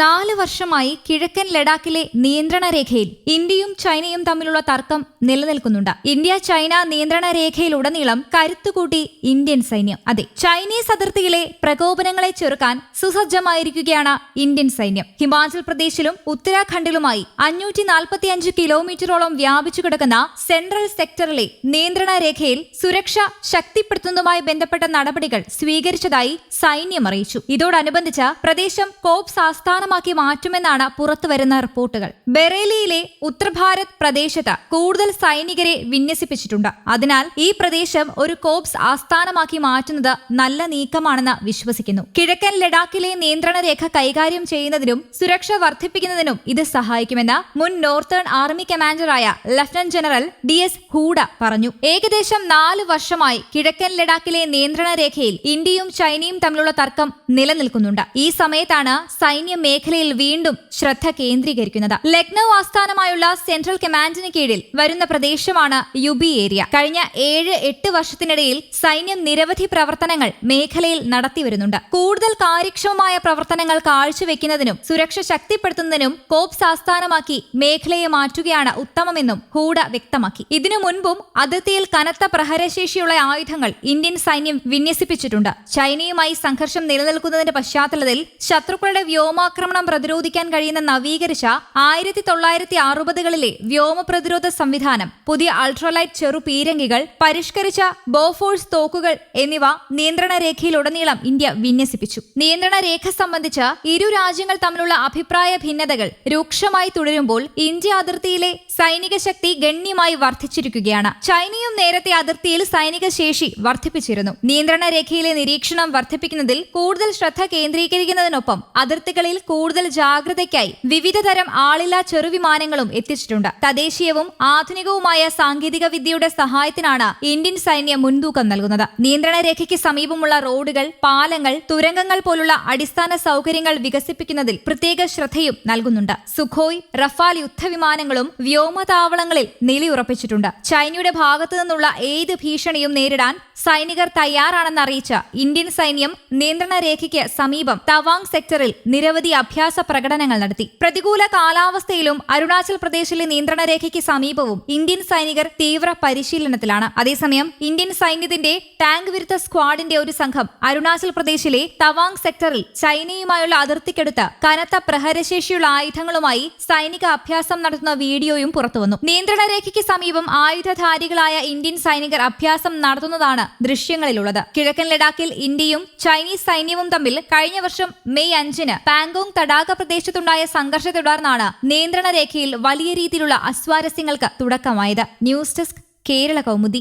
നാല് വർഷമായി കിഴക്കൻ ലഡാക്കിലെ നിയന്ത്രണ രേഖയിൽ ഇന്ത്യയും ചൈനയും തമ്മിലുള്ള തർക്കം നിലനിൽക്കുന്നുണ്ട്. ഇന്ത്യ ചൈന നിയന്ത്രണ രേഖയിലുടനീളം കരുത്തുകൂട്ടി ഇന്ത്യൻ സൈന്യം. അതെ ചൈനീസ് അതിർത്തിയിലെ പ്രകോപനങ്ങളെ ചെറുക്കാൻ സുസജ്ജമായിരിക്കുകയാണ് ഇന്ത്യൻ സൈന്യം. ഹിമാചൽ പ്രദേശിലും ഉത്തരാഖണ്ഡിലുമായി അഞ്ഞൂറ്റി നാൽപ്പത്തിയഞ്ച് കിലോമീറ്ററോളം വ്യാപിച്ചു കിടക്കുന്ന സെൻട്രൽ സെക്ടറിലെ നിയന്ത്രണ രേഖയിൽ സുരക്ഷ ശക്തിപ്പെടുത്തുന്നതുമായി ബന്ധപ്പെട്ട നടപടികൾ സ്വീകരിച്ചതായി സൈന്യം അറിയിച്ചു. ഇതോടനുബന്ധിച്ച് പ്രദേശം കോപ്സ് ആസ്ഥാനമാക്കി മാറ്റുമെന്നാണ് പുറത്തുവരുന്ന റിപ്പോർട്ടുകൾ. ബറേലിയിലെ ഉത്തർഭാരത് പ്രദേശത്ത് കൂടുതൽ സൈനികരെ വിന്യസിപ്പിച്ചിട്ടുണ്ട്. അതിനാൽ ഈ പ്രദേശം ഒരു കോപ്സ് ആസ്ഥാനമാക്കി മാറ്റുന്നത് നല്ല നീക്കമാണെന്ന് വിശ്വസിക്കുന്നു. കിഴക്കൻ ലഡാക്കിലെ നിയന്ത്രണ രേഖ കൈകാര്യം ചെയ്യുന്നതിനും സുരക്ഷ വർദ്ധിപ്പിക്കുന്നതിനും ഇത് സഹായിക്കുമെന്ന് മുൻ northern army കമാൻഡറായ lieutenant general D S Hooda പറഞ്ഞു. ഏകദേശം നാല് വർഷമായി കിഴക്കൻ ലഡാക്കിലെ നിയന്ത്രണ രേഖയിൽ ഇന്ത്യയും ചൈനയും തമ്മിലുള്ള തർക്കം നിലനിൽക്കുന്നുണ്ട്. ഈ സമയത്താണ് സൈന്യ മേഖലയിൽ വീണ്ടും ശ്രദ്ധ കേന്ദ്രീകരിക്കുന്നത്. ലക്നൌ ആസ്ഥാനമായുള്ള സെൻട്രൽ കമാൻഡിന് കീഴിൽ വരുന്ന പ്രദേശമാണ് യുബി ഏരിയ. കഴിഞ്ഞ ഏഴ് എട്ട് വർഷത്തിനിടയിൽ സൈന്യം നിരവധി പ്രവർത്തനങ്ങൾ മേഖലയിൽ നടത്തിവരുന്നുണ്ട്. കൂടുതൽ കാര്യക്ഷമമായ പ്രവർത്തനങ്ങൾ കാഴ്ചവെക്കുന്നതിനും സുരക്ഷ ശക്തിപ്പെടുത്തുന്നതിനും കോപ്സ് ആസ്ഥാനമാക്കി മേഖലയെ മാറ്റുകയാണ് ഉത്തമമെന്നും ഹൂഡ വ്യക്തമാക്കി. ഇതിനു മുൻപും അതിർത്തിയിൽ കനത്ത പ്രഹരശേഷിയുള്ള ആയുധങ്ങൾ ഇന്ത്യൻ സൈന്യം വിന്യസിപ്പിച്ചിട്ടുണ്ട്. ചൈനയുമായി സംഘർഷം നിലനിൽക്കുന്നതിന്റെ പശ്ചാത്തലത്തിൽ ശത്രുക്കളുടെ വ്യോമാക്രമണം പ്രതിരോധിക്കാൻ കഴിയുന്ന നവീകരിച്ച ആയിരത്തി തൊള്ളായിരത്തി അറുപതുകളിലെ വ്യോമ പ്രതിരോധ സംവിധാനം പുതിയ അൾട്രാലൈറ്റ് ചെറു പീരങ്കികൾ പരിഷ്കരിച്ച ബോഫോഴ്സ് തോക്കുകൾ എന്നിവ നിയന്ത്രണ രേഖയിലുടനീളം ഇന്ത്യ വിന്യസിപ്പിച്ചു. നിയന്ത്രണ രേഖ സംബന്ധിച്ച ഇരു രാജ്യങ്ങൾ തമ്മിലുള്ള അഭിപ്രായ ഭിന്നതകൾ രൂക്ഷമായി തുടരുമ്പോൾ ഇന്ത്യ അതിർത്തിയിലെ സൈനിക ശക്തി ഗണ്യമായി വർദ്ധിച്ചിരിക്കുകയാണ്. ചൈനയും നേരത്തെ അതിർത്തിയിൽ സൈനിക ശേഷി വർദ്ധിപ്പിച്ചിരുന്നു. നിയന്ത്രണ രേഖയിലെ നിരീക്ഷണം വർദ്ധിപ്പിക്കുന്നതിൽ കൂടുതൽ ശ്രദ്ധ കേന്ദ്രീകരിക്കുന്നതിനൊപ്പം അതിർത്തികളിൽ കൂടുതൽ ജാഗ്രതയ്ക്കായി വിവിധ തരം ആളില്ലാ ചെറുവിമാനങ്ങളും എത്തിച്ചിട്ടുണ്ട്. തദ്ദേശീയവും ആധുനികവുമായ സാങ്കേതിക വിദ്യയുടെ സഹായത്തിനാണ് ഇന്ത്യൻ സൈന്യം മുൻതൂക്കം നൽകുന്നത്. നിയന്ത്രണ രേഖയ്ക്ക് സമീപമുള്ള റോഡുകൾ പാലങ്ങൾ തുരങ്കങ്ങൾ പോലുള്ള അടിസ്ഥാന സൗകര്യങ്ങൾ വികസിപ്പിക്കുന്നതിൽ പ്രത്യേക ശ്രദ്ധയും നൽകുന്നുണ്ട്. സുഖോയ് റഫാൽ യുദ്ധവിമാനങ്ങളും വ്യോമതാവളങ്ങളിൽ നിലയുറപ്പിച്ചിട്ടുണ്ട്. ചൈനയുടെ ഭാഗത്തു നിന്നുള്ള ഏത് ഭീഷണിയും നേരിടാൻ സൈനികർ തയ്യാറാണെന്ന് അറിയിച്ച ഇന്ത്യൻ സൈന്യം നിയന്ത്രണ രേഖയ്ക്ക് സമീപം തവാങ് സെക്ടറിൽ നിരവധി അഭ്യാസ പ്രകടനങ്ങൾ നടത്തി. പ്രതികൂല കാലാവസ്ഥയിലും അരുണാചൽ പ്രദേശിലെ നിയന്ത്രണ രേഖയ്ക്ക് സമീപവും ഇന്ത്യൻ സൈനികർ തീവ്ര പരിശീലനത്തിലാണ്. അതേസമയം ഇന്ത്യൻ സൈന്യത്തിന്റെ ടാങ്ക് വിരുദ്ധ സ്ക്വാഡിന്റെ ഒരു സംഘം അരുണാചൽ പ്രദേശിലെ തവാങ് സെക്ടറിൽ ചൈനയുമായുള്ള അതിർത്തിക്കടുത്ത് കനത്ത പ്രഹരശേഷിയുള്ള ആയുധങ്ങളുമായി സൈനിക അഭ്യാസം നടത്തുന്ന വീഡിയോയും പുറത്തുവന്നു. നിയന്ത്രണ രേഖയ്ക്ക് സമീപം ആയുധധാരികളായ ഇന്ത്യൻ സൈനികർ അഭ്യാസം നടത്തുന്നതാണ് ദൃശ്യങ്ങളിലുള്ളത്. കിഴക്കൻ ലഡാക്കിൽ ഇന്ത്യയും ചൈനീസ് സൈന്യവും തമ്മിൽ കഴിഞ്ഞ വർഷം മെയ് അഞ്ചിന് പാങ്കോങ് തടാക പ്രദേശത്തുണ്ടായ സംഘർഷത്തെ തുടർന്നാണ് നിയന്ത്രണ രേഖയിൽ വലിയ രീതിയിലുള്ള അസ്വാരസ്യങ്ങൾക്ക് തുടക്കമായത്. News desk Kerala Kaumudi.